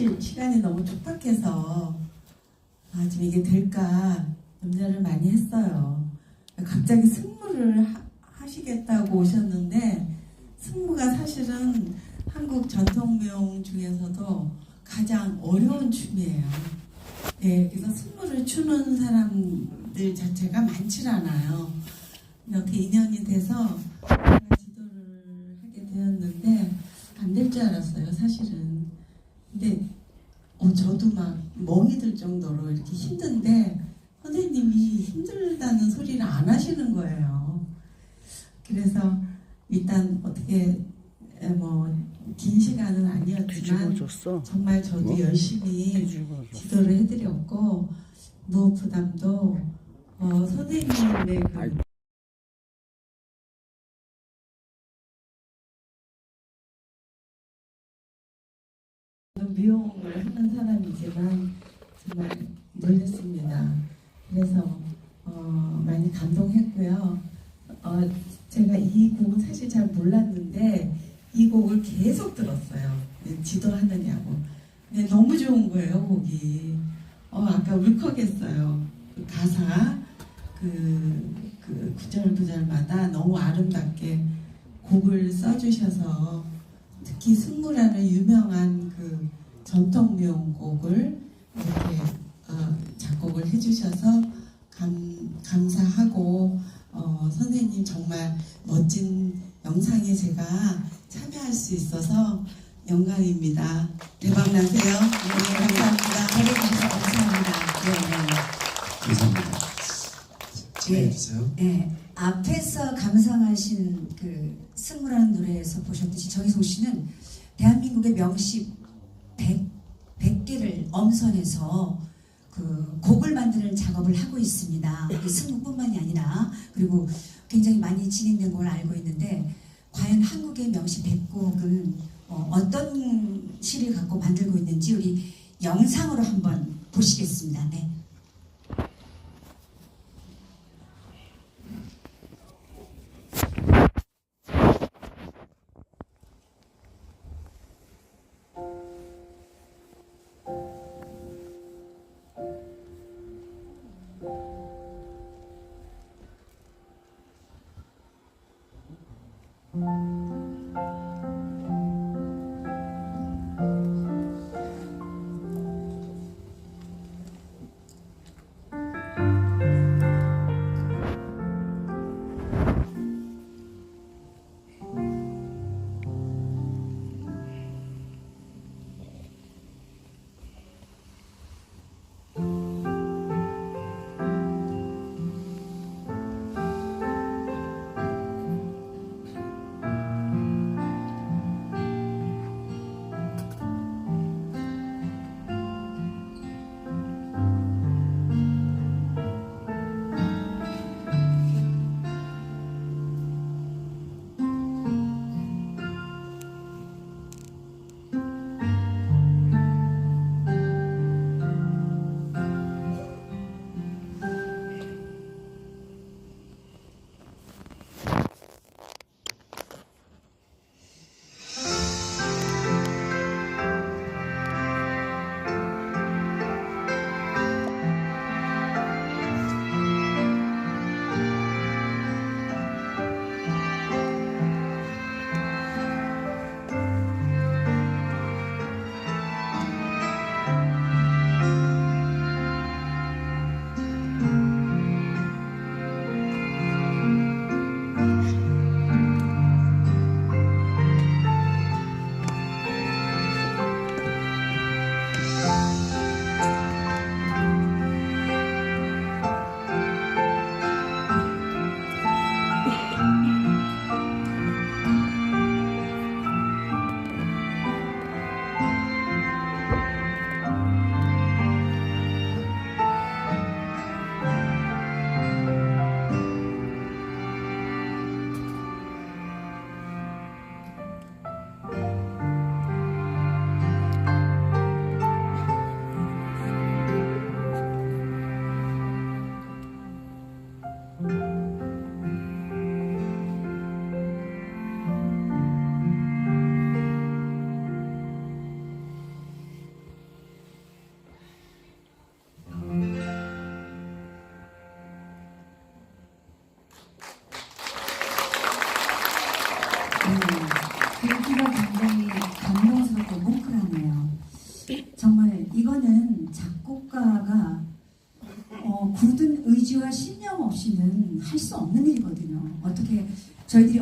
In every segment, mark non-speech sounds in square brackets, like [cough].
사실 시간이 너무 촉박해서 아, 좀 이게 될까 염려를 많이 했어요. 갑자기 승무를 하, 하시겠다고 오셨는데 승무가 사실은 한국 전통무용 중에서도 가장 어려운 춤이에요. 네, 그래서 승무를 추는 사람들 자체가 많지 않아요. 이렇게 인연이 돼서 지도를 하게 되었는데 안 될 줄 알았어요, 사실은. 근데 어, 저도 막 멍이 들 정도로 이렇게 힘든데 선생님이 힘들다는 소리를 안 하시는 거예요. 그래서 일단 어떻게 뭐 긴 시간은 아니었지만. 정말 저도 뭐? 열심히. 지도를 해드렸고 무엇보다도 어, 선생님의 그 미용을 하는 사람이지만 정말 놀랐습니다. 그래서 어, 많이 감동했고요. 어, 제가 이 곡은 사실 잘 몰랐는데 이 곡을 계속 들었어요. 지도하느냐고. 근데 너무 좋은 거예요, 곡이. 어, 아까 울컥했어요. 그 가사, 그, 그 구절 구절마다 너무 아름답게 곡을 써주셔서 특히 승무라는 유명한 그 전통무용곡을 이렇게 어, 작곡을 해주셔서 감, 감사하고 어, 선생님 정말 멋진 영상에 제가 참여할 수 있어서 영광입니다. 대박 나세요. 네, 감사합니다. 되게 감사합니다. 감사합니다. 네. 해주세요. 네, 앞에서 감상하신 그 승무라는 노래에서 보셨듯이 정희송 씨는 대한민국의 명시 100, 100개를 엄선해서 그 곡을 만드는 작업을 하고 있습니다. 이 승무뿐만이 아니라 그리고 굉장히 많이 진행된 걸 알고 있는데 과연 한국의 명시 100곡은 어, 어떤 시를 갖고 만들고 있는지 우리 영상으로 한번 보시겠습니다. 네.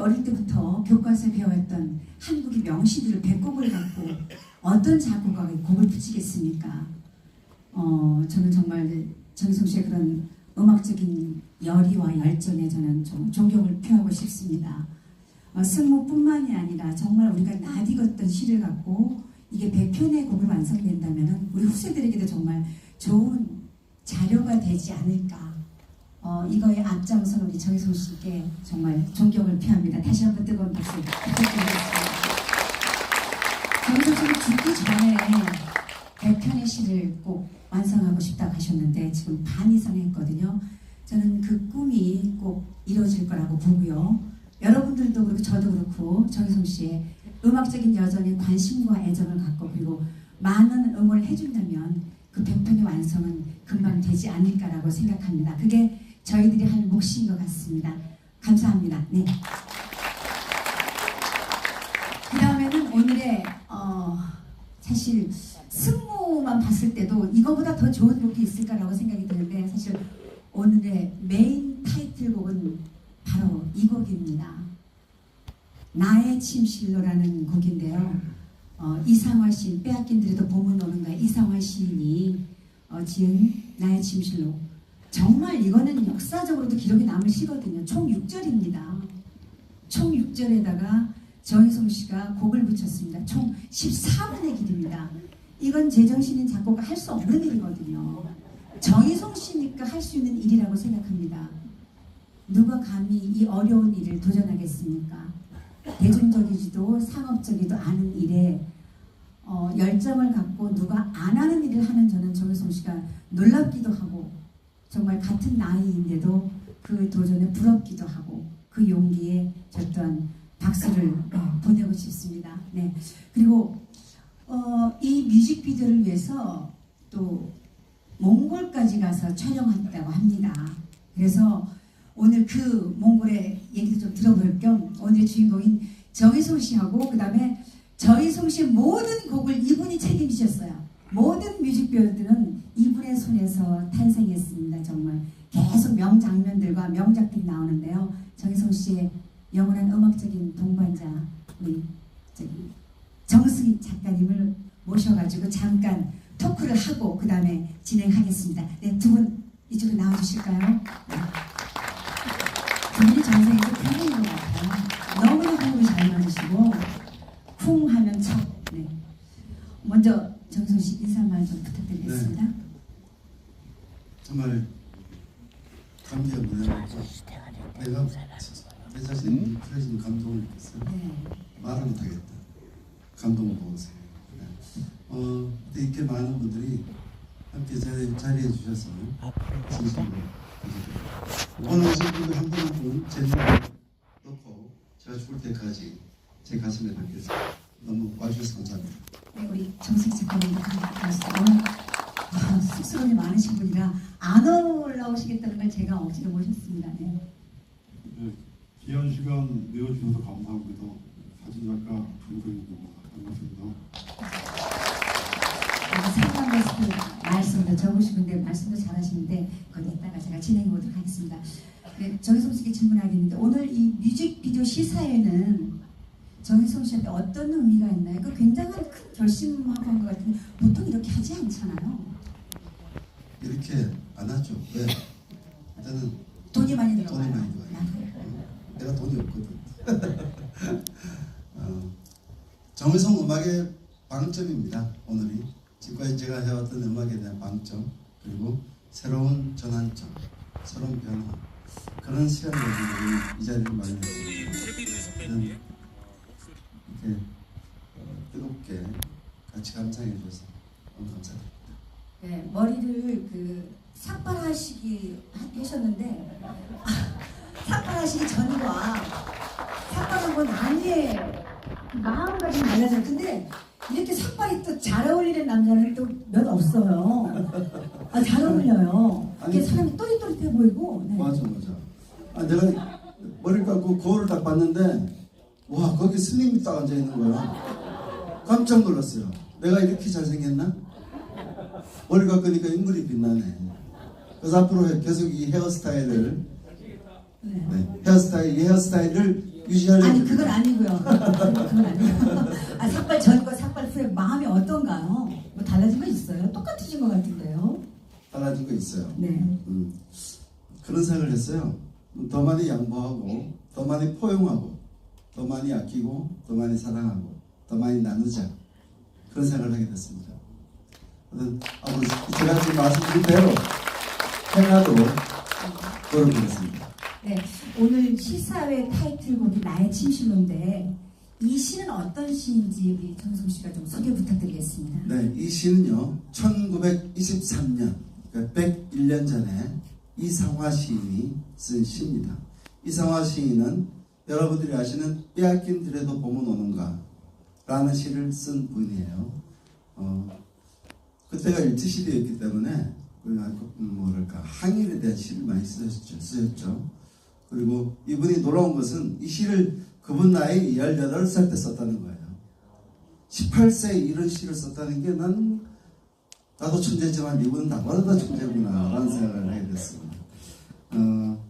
어릴 때부터 교과서에 배워왔던 한국의 명시들을 배꼽을 갖고 어떤 작곡가가 곡을 붙이겠습니까? 어, 저는 정말 정성 씨의 그런 음악적인 열의와 열정에 저는 좀 존경을 표하고 싶습니다. 어, 승무뿐만이 아니라 정말 우리가 낯익었던 시를 갖고 이게 100편의 곡을 완성된다면 우리 후세들에게도 정말 좋은 자료가 되지 않을까. 어, 이거에 앞장선 우리 정희성 씨께 정말 존경을 표합니다. 다시 한번 뜨거운 박수 부탁드리겠습니다. 정희성 씨는 죽기 전에 100편의 시를 꼭 완성하고 싶다고 하셨는데 지금 반 이상 했거든요. 저는 그 꿈이 꼭 이루어질 거라고 보고요. 여러분들도 그렇고 저도 그렇고 정희성 씨의 음악적인 여정에 관심과 애정을 갖고 그리고 많은 응원을 해준다면 그 100편의 완성은 금방 되지 않을까라고 생각합니다. 그게 저희들이 할 몫인 것 같습니다. 감사합니다. 네. 그 다음에는 오늘의 어, 사실 승무만 봤을 때도 이거보다 더 좋은 곡이 있을까라고 생각이 드는데 사실 오늘의 메인 타이틀곡은 바로 이 곡입니다. 나의 침실로라는 곡인데요. 어, 이상화 시인 빼앗긴 들에도 봄은 오는가 이상화 시인이 어, 지은 나의 침실로 정말 이거는 역사적으로도 기록이 남을 시거든요. 총 6절입니다. 총 6절에다가 정희성 씨가 곡을 붙였습니다. 총 14분의 길입니다. 이건 제정신인 작곡가 할 수 없는 일이거든요. 정희성 씨니까 할 수 있는 일이라고 생각합니다. 누가 감히 이 어려운 일을 도전하겠습니까? 대중적이지도 상업적이도 않은 일에 어, 열정을 갖고 누가 안 하는 일을 하는 저는 정혜성 씨가 놀랍기도 하고 정말 같은 나이인데도 그 도전에 부럽기도 하고 그 용기에 저 또한 박수를 어, 보내고 싶습니다. 네 그리고 어, 이 뮤직비디오를 위해서 또 몽골까지 가서 촬영했다고 합니다. 그래서 오늘 그 몽골의 얘기도 좀 들어볼 겸 오늘의 주인공인 정희송 씨하고 그 다음에 정희송 씨의 모든 곡을 이분이 책임지셨어요. 모든 뮤직비디오들은 이분의 손에서 탄생했습니다. 정말 계속 명장면들과 명작들이 나오는데요. 정희송 씨의 영원한 음악적인 동반자 우리 저기 정승희 작가님을 모셔가지고 잠깐 토크를 하고 그 다음에 진행하겠습니다. 네, 두 분 이쪽으로 나와주실까요? 네. 두 분이 전생에서 팬인 것 같아요. 너무나 호흡이 잘 맞으시고 쿵 하면 척. 네. 씨 인사말 좀 부탁드리겠습니다. 정말 감기가 뭐냐면 내가 내 자신이 그려진 감동을 느꼈어요. 네. 말은 못하겠다. 감동을 보고서. 네. 어, 근데 이렇게 많은 분들이 함께 자리, 자리해 주셔서 진심으로. 오늘 오신 분들 한분한분제 눈을 넣고 제가 죽을 때까지 제 가슴에 담겠습니다. 너무 와주셔서 감사합니다. 네, 우리 정승 작가님도 감사합니다. 오늘 아, 쑥스러움이 많으신 분이라 안 올라오시겠다는 걸 제가 억지로 모셨습니다. 네. 네, 귀한 시간 내어주셔서 감사합니다. 사진작가 김근희입니다. 반갑습니다. 상담 말씀도 적으시는데 말씀도 잘하시는데 거기 있다가 제가 진행해 보도록 하겠습니다. 네, 정희성 씨께 질문하겠는데 오늘 이 뮤직비디오 시사에는 정희성 씨한테 어떤 의미가 있나요? 그 굉장한 큰 결심하고 한 것 같은데 보통 이렇게 하지 않잖아요. 이렇게 안 하죠. 왜? 일단은 돈이 많이 들어가요. 돈이 많이 들어가요. 아, 내가 돈이 없거든. [laughs] 어, 정의성 음악의 방점입니다. 오늘이 지금까지 제가 해왔던 음악에 대한 방점 그리고 새로운 전환점, 새로운 변화 그런 가지고 이 자리를 마련했습니다. 그 삭발하시기 하- 하셨는데 아, 삭발하시기 전과 삭발하고 나니에 마음가짐이 달라져요. 근데 이렇게 삭발이 또 잘 어울리는 남자는 또 몇 없어요. 아, 잘 어울려요. 이게 사람이 또릿또릿해 보이고. 네. 맞아 맞아. 아 내가 머리를 감고 거울을 딱 봤는데 와 거기 스님이 딱 앉아 있는 거야. 깜짝 놀랐어요. 내가 이렇게 잘생겼나? 머리 깎으니까 인물이 빛나네. 그래서 앞으로 계속 이 헤어스타일을 네. 네. 헤어스타일, 이 헤어스타일을 유지하려고 아니. 그건 아니고요. 그건 아니고. 아 삭발 전과 삭발 후에 마음이 어떤가요? 뭐 달라진 거 있어요? 똑같으신 것 같은데요. 달라진 거 있어요. 네. 음, 그런 생각을 했어요. 더 많이 양보하고, 더 많이 포용하고, 더 많이 아끼고, 더 많이 사랑하고, 더 많이 나누자. 그런 생각을 하게 됐습니다. 저는 앞으로 제가 지금 말씀드린 대로 행하도록 노력하겠습니다. 네. 오늘 시사회 타이틀곡이 나의 침실로인데 이 시는 어떤 시인지 우리 정성 씨가 좀 소개 부탁드리겠습니다. 네, 이 시는요, 1923년, 그러니까 101년 전에 이상화 시인이 쓴 시입니다. 이상화 시인은 여러분들이 아시는 빼앗긴 들에도 봄은 오는가 라는 시를 쓴 분이에요. 어, 그때가 일제시대였기 때문에 그, 음, 뭐랄까 항일에 대한 시를 많이 쓰셨죠. 쓰셨죠. 그리고 이분이 놀라운 것은 이 시를 그분 나이 18살 때 썼다는 거예요. 18세에 이런 시를 썼다는 게 난 나도 천재지만 이분은 나보다 더 천재구나 라는 생각을 하게 됐습니다. 어,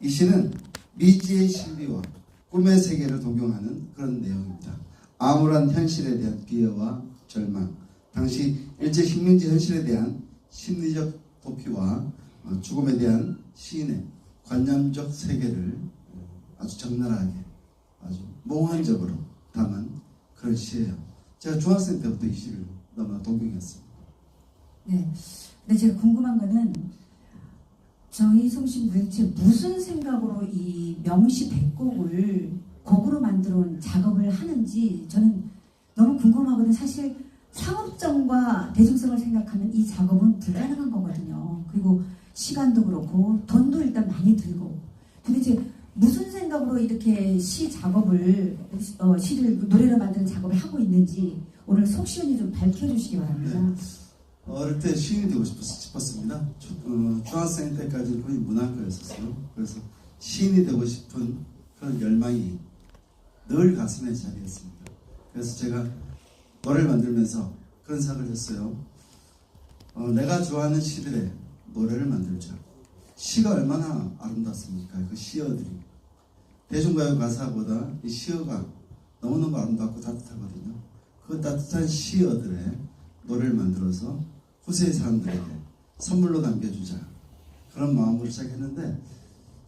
이 시는 미지의 신비와 꿈의 세계를 동경하는 그런 내용입니다. 암울한 현실에 대한 기여와 절망, 당시 일제 식민지 현실에 대한 심리적 도피와 어, 죽음에 대한 시인의 관념적 세계를 아주 적나라하게 아주 몽환적으로 담은 그런 시예요. 제가 중학생 때부터 이 시를 너무나 동경했습니다. 네. 근데 제가 궁금한 거는 씨는 도대체 무슨 생각으로 이 명시 백곡을 곡으로 만들어 온 작업을 하는지 저는 너무 궁금하거든요. 사실 상업성과 대중성을 생각하면 이 작업은 불가능한 거거든요. 그리고 시간도 그렇고 돈도 일단 많이 들고. 이제 무슨 생각으로 이렇게 시 작업을 어, 시를 노래로 만드는 작업을 하고 있는지 오늘 속시원히 좀 밝혀주시기 바랍니다. 어릴 때 시인이 되고 싶었, 싶었습니다. 초- 어, 중학생 때까지 거의 문학과였었어요. 그래서 시인이 되고 싶은 그런 열망이 늘 가슴에 자리했습니다. 그래서 제가 노래를 만들면서 그런 생각을 했어요. 어, 내가 좋아하는 시들의 노래를 만들자. 시가 얼마나 아름답습니까? 그 시어들이. 대중가요 가사보다 이 시어가 너무너무 아름답고 따뜻하거든요. 그 따뜻한 시어들의 노래를 만들어서 후세의 사람들에게 선물로 남겨주자. 그런 마음으로 시작했는데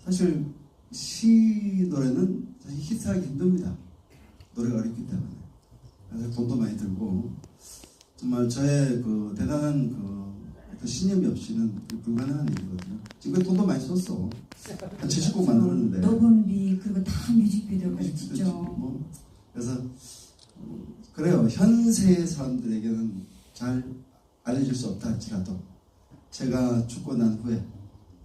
사실 시 노래는 사실 히트하기 힘듭니다. 노래가 어렵기 때문에. 그래서 돈도 많이 들고 정말 저의 그 대단한 그 신념이 없이는 불가능한 일이거든요. 지금 돈도 많이 썼어. 한 70곡 만들었는데. 녹음비 그리고 다 뮤직비디오까지 찍죠. 뭐. 그래서 어, 그래요. 현세의 사람들에게는 잘 알려질 수 없다 할지라도 제가 죽고 난 후에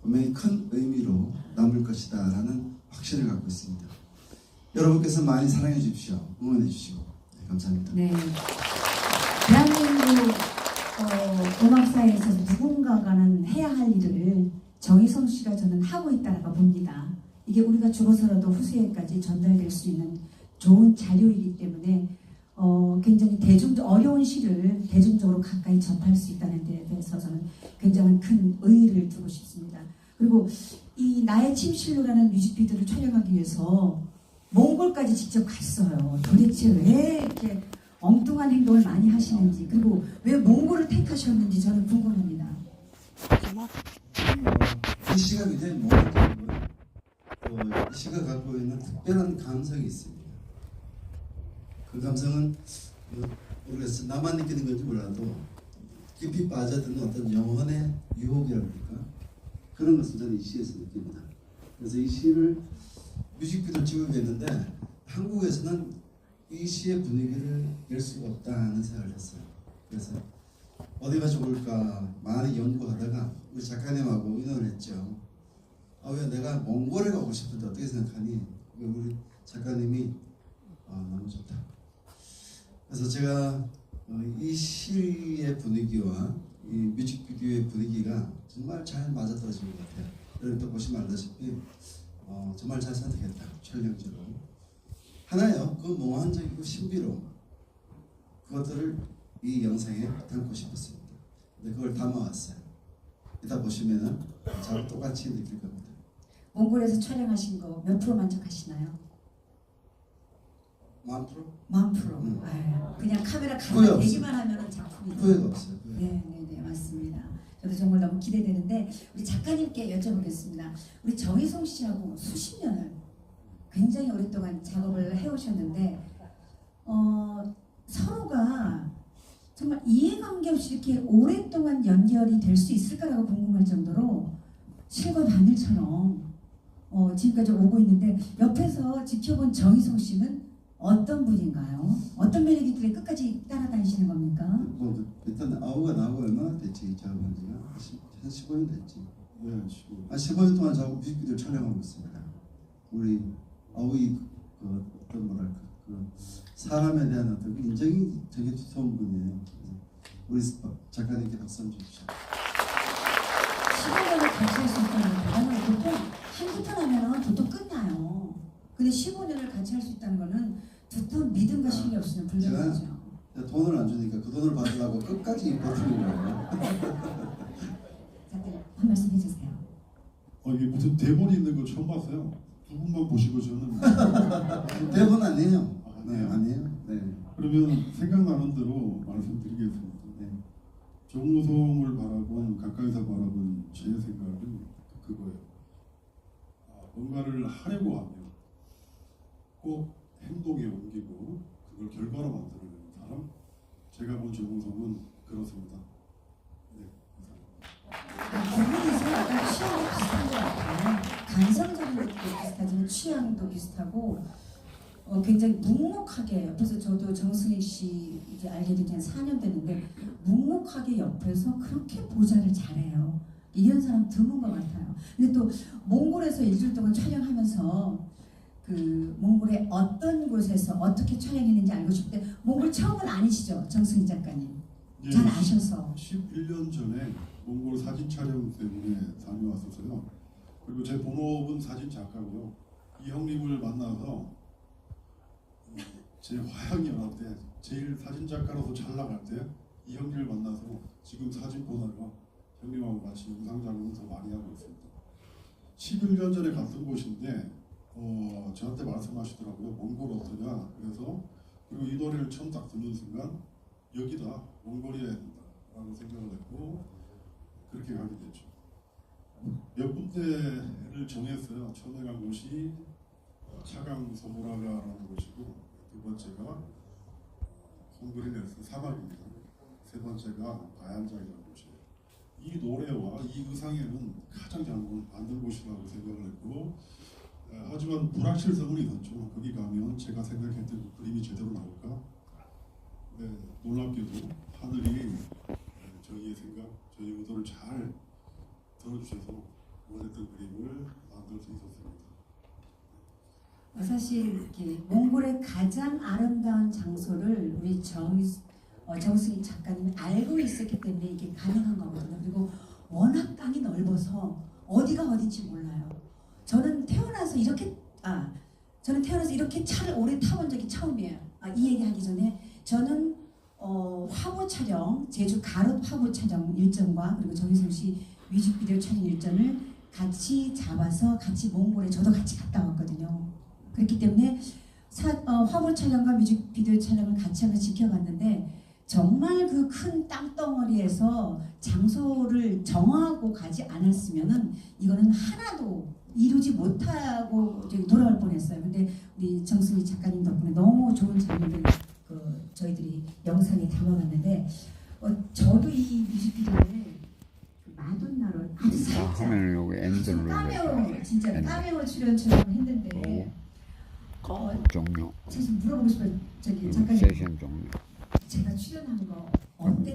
분명히 큰 의미로 남을 것이다 라는 확신을 갖고 있습니다. 여러분께서 많이 사랑해 주십시오. 응원해 주시고 네, 감사합니다. 네. 대한민국 어, 음악사에 있어서 누군가가는 해야 할 일을 정희성 씨가 저는 하고 있다라고 봅니다. 이게 우리가 죽어서라도 후세에까지 전달될 수 있는 좋은 자료이기 때문에 어, 굉장히 대중 어려운 시를 대중적으로 가까이 접할 수 있다는 데에 대해서 저는 굉장한 큰 의의를 두고 싶습니다. 그리고 이 나의 침실로라는 뮤직비디오를 촬영하기 위해서 몽골까지 직접 갔어요. 도대체 왜 이렇게 엉뚱한 행동을 많이 하시는지 그리고 왜 몽골을 택하셨는지 저는 궁금합니다. 이 시가 굉장히 몽환적이고요. 어, 이 시가 갖고 있는 특별한 감성이 있습니다. 그 감성은 어, 모르겠어요. 나만 느끼는 건지 몰라도 깊이 빠져드는 어떤 영혼의 유혹이라고 할까? 그런 것을 저는 이 시에서 느낍니다. 그래서 이 시를 뮤직비디오 찍게 됐는데 한국에서는 이 시의 분위기를 낼 수가 없다 하는 생각을 했어요. 그래서 어디가 좋을까 많이 연구하다가 우리 작가님하고 의논을 했죠. 아 왜 내가 몽골에 가고 싶은데 어떻게 생각하니? 우리 작가님이 아 너무 좋다. 그래서 제가 어, 이 시의 분위기와 이 뮤직비디오의 분위기가 정말 잘 맞아떨어진 것 같아요. 여러분도 보시면 알다시피 어, 정말 잘 선택했다 촬영적으로 하나요 그 몽환적이고 신비로움 그것들을 이 영상에 담고 싶었습니다. 근데 그걸 담아왔어요. 이따 보시면은 저랑 똑같이 느낄 겁니다. 몽골에서 촬영하신 거 몇 프로 만족하시나요? 만 프로 만 프로. 음. 아유, 그냥 카메라 가만. 대기만 하면 작품이 후회가 없어요. 후회. 네, 네, 네, 맞습니다. 저도 정말 너무 기대되는데 우리 작가님께 여쭤보겠습니다. 우리 정희송 씨하고 수십 년을 굉장히 오랫동안 작업을 해오셨는데 어, 서로가 정말 이해관계 없이 이렇게 오랫동안 연결이 될 수 있을까라고 궁금할 정도로 실과 바늘처럼 어, 지금까지 오고 있는데 옆에서 지켜본 정희송 씨는 어떤 분인가요? 어떤 매력이 있길래 끝까지 따라다니시는 겁니까? 뭐 일단 아우가 나하고 얼마나 됐지 작업한 지가 한 15년 됐지. 네, 지금 한 15년 동안 작업 뮤직비디오 촬영하고 있습니다. 우리 아우이 그 어떤 뭐랄까 그 사람에 대한 어떤 그 인정이 되게 두터운 분이에요. 우리 작가님께 박수 한번 주십시오. 15년을 같이 할 수 있다는 건 대단한 보통 편 하면 보통 끝나요. 근데 15년을 같이 할 수 있다는 거는 두터운 믿음과 신이 없으면 불가능하죠. 제가 돈을 안 주니까 그 돈을 받으려고 끝까지 버티는 거예요. 다들 한 말씀 해주세요. 어, 이게 무슨 대본이 있는 거 처음 봤어요. 두 분만 보시고 저는 [laughs] 대본 아니에요. 아, 네, 아니에요? 아니에요. 네. 그러면 생각나는 대로 말씀드리겠습니다. 네. 정우성을 바라본 가까이서 바라본 제 생각은 그거예요. 아, 뭔가를 하려고 하면 꼭 행동에 옮기고 그걸 결과로 만들어내는 사람. 제가 본 정우성은 그렇습니다. 네, 감사합니다. 같아요. 감성적인 것도 비슷하지만 취향도 비슷하고 어, 굉장히 묵묵하게 옆에서 저도 정승희 씨 이제 알게 된 지 한 4년 됐는데 묵묵하게 옆에서 그렇게 보좌를 잘해요. 이런 사람 드문 것 같아요. 근데 또 몽골에서 일주일 동안 촬영하면서 그 몽골의 어떤 곳에서 어떻게 촬영했는지 알고 싶은데 몽골 처음은 아니시죠, 정승희 작가님? 예, 잘 아셔서. 11년 전에 몽골 사진 촬영 때문에 다녀왔었어요. 그리고 제 본업은 사진 작가고요. 이 형님을 만나서 이제 화양 연합 때 제일 사진 작가로서 잘 나갈 때 이 형님을 만나서 지금 사진 보다가 형님하고 같이 영상 작업을 더 많이 하고 있습니다. 11년 전에 갔던 곳인데 어, 저한테 말씀하시더라고요. 몽골 어떠냐? 그래서 그리고 이 노래를 처음 딱 듣는 순간 여기다 몽골이어야 된다라고 생각을 했고 그렇게 가게 됐죠. 몇 군데를 정했어요. 처음에 간 곳이 차강 소보라가라는 곳이고 두 번째가 헝그리네스 사막입니다. 세 번째가 바얀장이라는 곳이에요. 이 노래와 이 의상에는 가장 잘 만든 곳이라고 생각을 했고 어, 하지만 불확실성은 있었죠. 거기 가면 제가 생각했던 그 그림이 제대로 나올까? 네, 놀랍게도 하늘이 네, 저희의 생각, 저희 의도를 잘 들어주셔서 원했던 그림을 만들 수 있었습니다. 어, 사실 이렇게 몽골의 가장 아름다운 장소를 우리 정 어, 정승희 작가님이 알고 있었기 때문에 이게 가능한 거거든요. 그리고 워낙 땅이 넓어서 어디가 어딘지 몰라요. 저는 태어나서 이렇게 아 저는 태어나서 이렇게 차를 오래 타본 적이 처음이에요. 아, 이 얘기 하기 전에 저는 어, 화보 촬영 제주 가롯 화보 촬영 일정과 그리고 정희성 씨 뮤직비디오 촬영 일정을 같이 잡아서 같이 몽골에 저도 같이 갔다 왔거든요. 그렇기 때문에 사, 어, 화보 촬영과 뮤직비디오 촬영을 같이 하면서 지켜봤는데 정말 그 큰 땅덩어리에서 장소를 정하고 가지 않았으면은 이거는 하나도 이루지 못하고 돌아올 뻔했어요. 근데 우리 정승희 작가님 덕분에 너무 좋은 장면들 그 저희들이 영상에 담아봤는데 어, 저도 이 뮤직비디오를 그 마돈나로 아주 살짝 여기 엔드를 까메오 진짜. 까메오 출연처럼 했는데 어, 종료 사실 물어보고 싶어요. 저기 그리고 작가님 세션 종료 제가 출연한 거 어때?